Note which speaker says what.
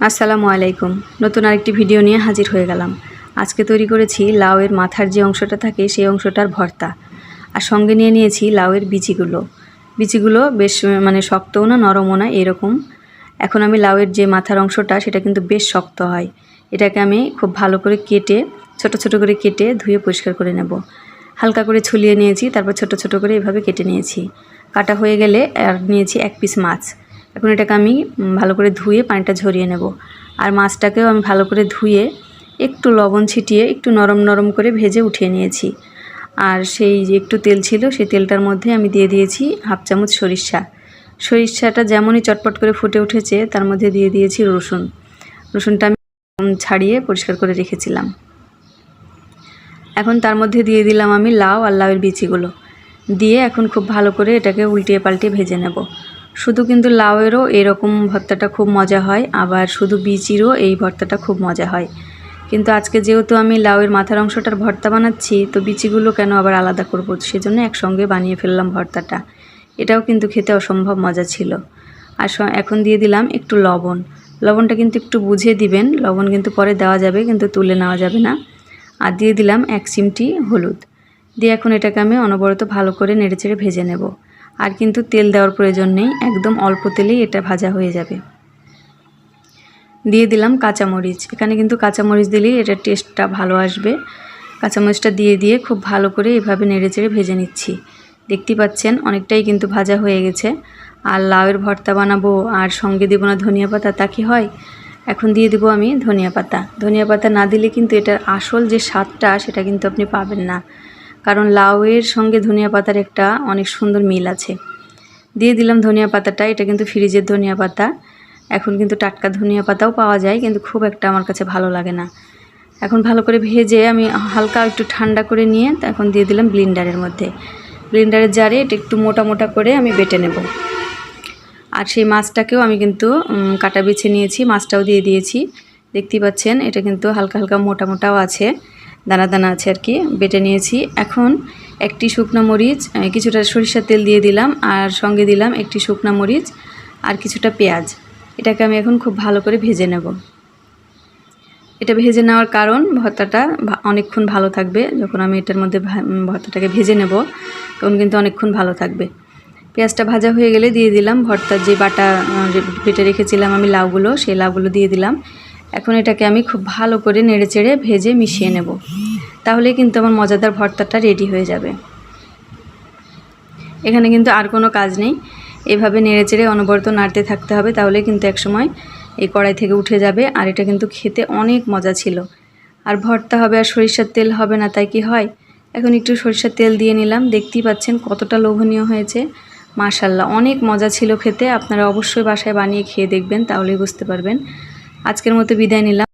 Speaker 1: আসসালামু আলাইকুম। নতুন আরেকটি ভিডিও নিয়ে হাজির হয়ে গেলাম। আজকে তৈরি করেছি লাউয়ের মাথার যে অংশটা থাকে সেই অংশটার ভর্তা। আর সঙ্গে নিয়ে নিয়েছি লাউয়ের বিচিগুলো। বিচিগুলো বেশ মানে শক্তও না, নরমও না, এরকম। এখন আমি লাউয়ের যে মাথার অংশটা, সেটা কিন্তু বেশ শক্ত হয়। এটাকে আমি খুব ভালো করে কেটে, ছোট ছোট করে কেটে ধুয়ে পরিষ্কার করে নেব। হালকা করে ছুলিয়ে নিয়েছি, তারপর ছোট ছোট করে এভাবে কেটে নিয়েছি। কাটা হয়ে গেলে আর নিয়েছি এক পিস মাছ। এখন এটাকে আমি ভালো করে ধুয়ে পানিটা ঝরিয়ে নেব। আর মাছটাকেও আমি ভালো করে ধুয়ে একটু লবণ ছিটিয়ে একটু নরম নরম করে ভেজে উঠিয়ে নিয়েছি। আর সেই যে একটু তেল ছিল, সেই তেলটার মধ্যে আমি দিয়ে দিয়েছি হাফ চামচ সরিষা। সরিষাটা যেমনই চটপট করে ফুটে উঠেছে, তার মধ্যে দিয়ে দিয়েছি রসুন। রসুনটা আমি ছাড়িয়ে পরিষ্কার করে রেখেছিলাম। এখন তার মধ্যে দিয়ে দিলাম আমি লাউ আর লাউয়ের বিচিগুলো। দিয়ে এখন খুব ভালো করে এটাকে উল্টিয়ে পাল্টিয়ে ভেজে নেব। শুধু কিন্তু লাউয়েরও এরকম ভর্তাটা খুব মজা হয়, আবার শুধু বিচিরও এই ভর্তাটা খুব মজা হয়। কিন্তু আজকে যেহেতু আমি লাউয়ের মাথার অংশটার ভর্তা বানাচ্ছি, তো বিচিগুলো কেন আবার আলাদা করব? সেজন্য একসঙ্গে বানিয়ে ফেললাম ভর্তাটা। এটাও কিন্তু খেতে অসম্ভব মজা ছিল। আর এখন দিয়ে দিলাম একটু লবণ। লবণটা কিন্তু একটু বুঝিয়ে দিবেন, লবণ কিন্তু পরে দেওয়া যাবে, কিন্তু তুলে নেওয়া যাবে না। আর দিয়ে দিলাম এক চিমটি হলুদ। দিয়ে এখন এটাকে আমি অনবরত ভালো করে নেড়েচেড়ে ভেজে নেব। আর কিন্তু তেল দেওয়ার প্রয়োজন নেই, একদম অল্প তেলেই এটা ভাজা হয়ে যাবে। দিয়ে দিলাম কাঁচামরিচ। এখানে কিন্তু কাঁচামরিচ দিলেই এটার টেস্টটা ভালো আসবে। কাঁচামরিচটা দিয়ে দিয়ে খুব ভালো করে এভাবে নেড়েচেড়ে ভেজে নিচ্ছি। দেখতেই পাচ্ছেন, অনেকটাই কিন্তু ভাজা হয়ে গেছে। আর লাউয়ের ভর্তা বানাবো আর সঙ্গে দেবো না ধনিয়া পাতা, তা কি হয়? এখন দিয়ে দেবো আমি ধনিয়া পাতা। ধনিয়া পাতা না দিলে কিন্তু এটার আসল যে স্বাদটা, সেটা কিন্তু আপনি পাবেন না। কারণ লাউয়ের সঙ্গে ধনিয়া পাতার একটা অনেক সুন্দর মিল আছে। দিয়ে দিলাম ধনিয়া পাতাটা, এটা কিন্তু ফ্রিজের ধনিয়া পাতা। এখন কিন্তু টাটকা ধনিয়া পাতাও পাওয়া যায়, কিন্তু খুব একটা আমার কাছে ভালো লাগে না। এখন ভালো করে ভেজে আমি হালকা একটু ঠান্ডা করে নিয়ে এখন দিয়ে দিলাম ব্লিন্ডারের মধ্যে। ব্লিন্ডারের জারে এটা একটু মোটা মোটা করে আমি বেটে নেব। আর সেই মাছটাকেও আমি কিন্তু কাটা বেছে নিয়েছি, মাছটাও দিয়ে দিয়েছি। দেখতেই পাচ্ছেন, এটা কিন্তু হালকা হালকা মোটা মোটাও আছে। দানা দানা আছে আর কি, বেটে নিয়েছি। এখন একটি শুকনো মরিচ কিছুটা সরিষার তেল দিয়ে দিলাম আর সঙ্গে দিলাম একটি শুকনো মরিচ আর কিছুটা পেঁয়াজ। এটাকে আমি এখন খুব ভালো করে ভেজে নেব। এটা ভেজে নেওয়ার কারণ ভর্তাটা অনেকক্ষণ ভালো থাকবে। যখন আমি এটার মধ্যে ভর্তাটাকে ভেজে নেব, তখন কিন্তু অনেকক্ষণ ভালো থাকবে। পেঁয়াজটা ভাজা হয়ে গেলে দিয়ে দিলাম ভর্তার যে বাটা বেটে রেখেছিলাম আমি লাউগুলো, সেই লাউগুলো দিয়ে দিলাম। এখন এটাকে আমি খুব ভালো করে নেড়ে চেড়ে ভেজে মিশিয়ে নেব। তাহলে কিন্তু আমার মজাদার ভর্তাটা রেডি হয়ে যাবে। এখানে কিন্তু আর কোনো কাজ নেই। এভাবে নেড়ে চেড়ে অনবরত নাড়তে থাকতে হবে তাহলে কিন্তু একসময় এই কড়াই থেকে উঠে যাবে। আর এটা কিন্তু খেতে অনেক মজা ছিল। আর ভর্তা হবে আর সরিষার তেল হবে না, তাই কি হয়? এখন একটু সরিষার তেল দিয়ে নিলাম। দেখতেই পাচ্ছেন কতটা লোভনীয় হয়েছে। মাশাল্লাহ, অনেক মজা ছিল খেতে। আপনারা অবশ্যই বাসায় বানিয়ে খেয়ে দেখবেন, তাহলেই বুঝতে পারবেন। আজকের মতো বিদায় নিলাম।